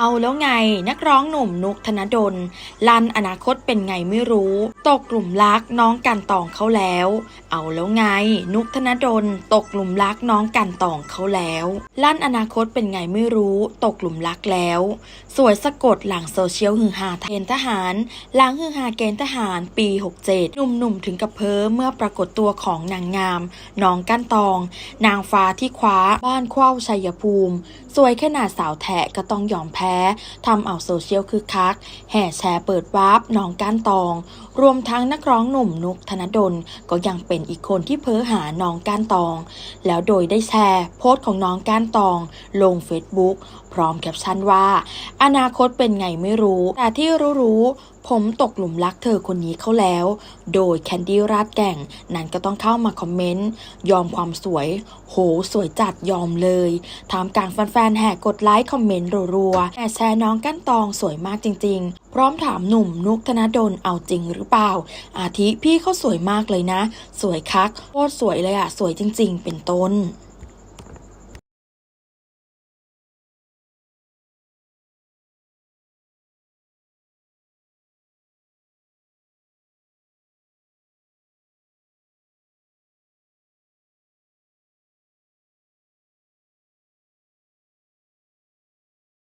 เอาแล้วไงนักร้องหนุ่มนุกธนดล ลั่นอนาคตเป็นไงไม่รู้ ตกกลุ่มรักน้องกันตองเขาแล้ว เอาแล้วไง นุกธนดล ตกกลุ่มรักน้องกันตองเขาแล้ว ลั่นอนาคตเป็นไงไม่รู้ ตกกลุ่มรักแล้ว สวยสะกดหลังโซเชียลฮือฮาเกณฑ์ทหารหลังฮือฮาเกณฑ์ทหารปี 67หนุ่มๆถึงกับเพ้อเมื่อปรากฏตัวของนางงามน้องก้านตอง นางฟ้าที่คว้าบ้านเข้าชัยภูมิ สวยขนาดสาวแทะก็ต้องยอมแพ้ทำเอาโซเชียลคึกคัก แห่แชร์เปิดวาร์ปน้องก้านตอง รวมทั้งนักร้องหนุ่มนุกธนดลก็ยังเป็นอีกคนที่เพ้อหาน้องก้านตอง แล้วโดยได้แชร์ โพสต์ของน้องก้านตอง ลง Facebook พร้อมแคปชั่นว่า อนาคตเป็นไงไม่รู้ แต่ที่รู้รู้ ผมตกหลุมรักเธอคนนี้เขาแล้ว โดยแคนดี้ราดแก่ง นั้นก็ต้องเข้ามาคอมเมนต์ ยอมความสวย โห สวยจัดยอมเลยทามกลางแฟนๆแห่กดไลค์คอมเมนต์รัวๆแห่แชร์น้องกั้นตองสวยมากจริง ๆ พร้อมถามหนุ่มนุกธนดลเอาจริงหรือเปล่า อาทิพี่เขาสวยมากเลยนะ สวยคักโคตรสวยเลยอะสวยจริง ๆ เป็นต้น